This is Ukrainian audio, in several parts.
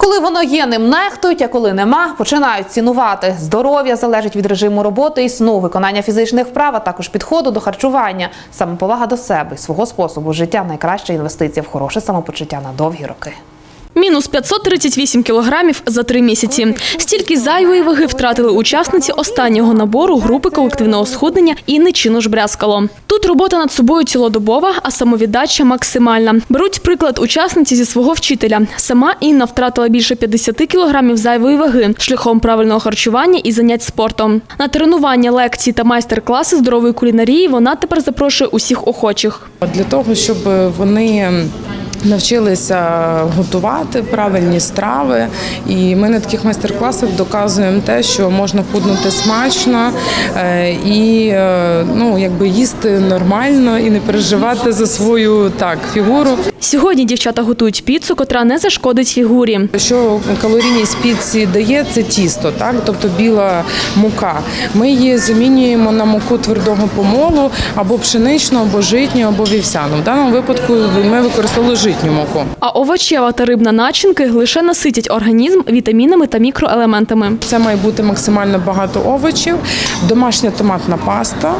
Коли воно є, ним нехтують, а коли нема, починають цінувати. Здоров'я залежить від режиму роботи і сну, виконання фізичних вправ, а також підходу до харчування. Самоповага до себе свого способу життя найкраща інвестиція в хороше самопочуття на довгі роки. Мінус 538 кілограмів за три місяці. Стільки зайвої ваги втратили учасниці останнього набору групи колективного схуднення Інни Чинош Брязкало. Тут робота над собою цілодобова, а самовіддача максимальна. Беруть приклад учасниці зі свого вчителя. Сама Інна втратила більше 50 кілограмів зайвої ваги шляхом правильного харчування і занять спортом. На тренування, лекції та майстер-класи здорової кулінарії вона тепер запрошує усіх охочих. Для того, щоб вони навчилися готувати правильні страви, і ми на таких майстер-класах доказуємо те, що можна худнути смачно е, і е, ну, якби їсти нормально і не переживати за свою так фігуру. Сьогодні дівчата готують піцу, котра не зашкодить фігурі. Що калорійність піці дає, це тісто, так тобто біла мука. Ми її замінюємо на муку твердого помолу або пшеничну, або житню, або вівсяну. В даному випадку ми використовували житню муку. А овочева та рибна начинки лише наситять організм вітамінами та мікроелементами. Це має бути максимально багато овочів, домашня томатна паста.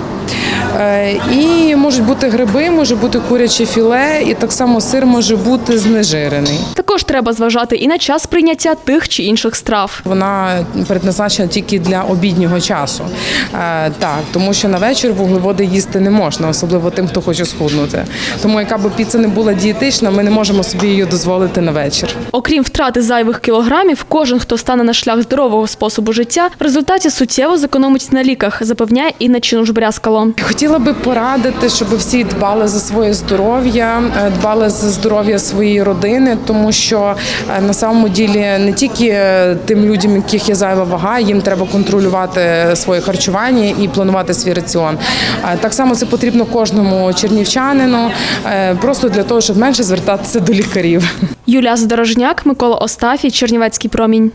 Е, І можуть бути гриби, може бути куряче філе, і так само сир може бути знежирений. Також треба зважати і на час прийняття тих чи інших страв. Вона предназначена тільки для обіднього часу. Е, Так, тому що на вечір вуглеводи їсти не можна, особливо тим, хто хоче схуднути. Тому яка б піца не була дієтична, ми не можемо собі її дозволити на вечір. Окрім втрати зайвих кілограмів, кожен, хто стане на шлях здорового способу життя, в результаті суттєво зекономить на ліках, запевняє Інна Чинуш-Брязкало. Хотіла би порадити, щоб всі дбали за своє здоров'я, е, дбали за здоров'я своєї родини, тому що е, на самому ділі не тільки е, тим людям, яких є зайва вага, їм треба контролювати своє харчування і планувати свій раціон. Так само це потрібно кожному чернівчанину, просто для того, щоб менше звертатися до лікарів. Юлія Задорожняк, Микола Остафій, Чернівецький промінь.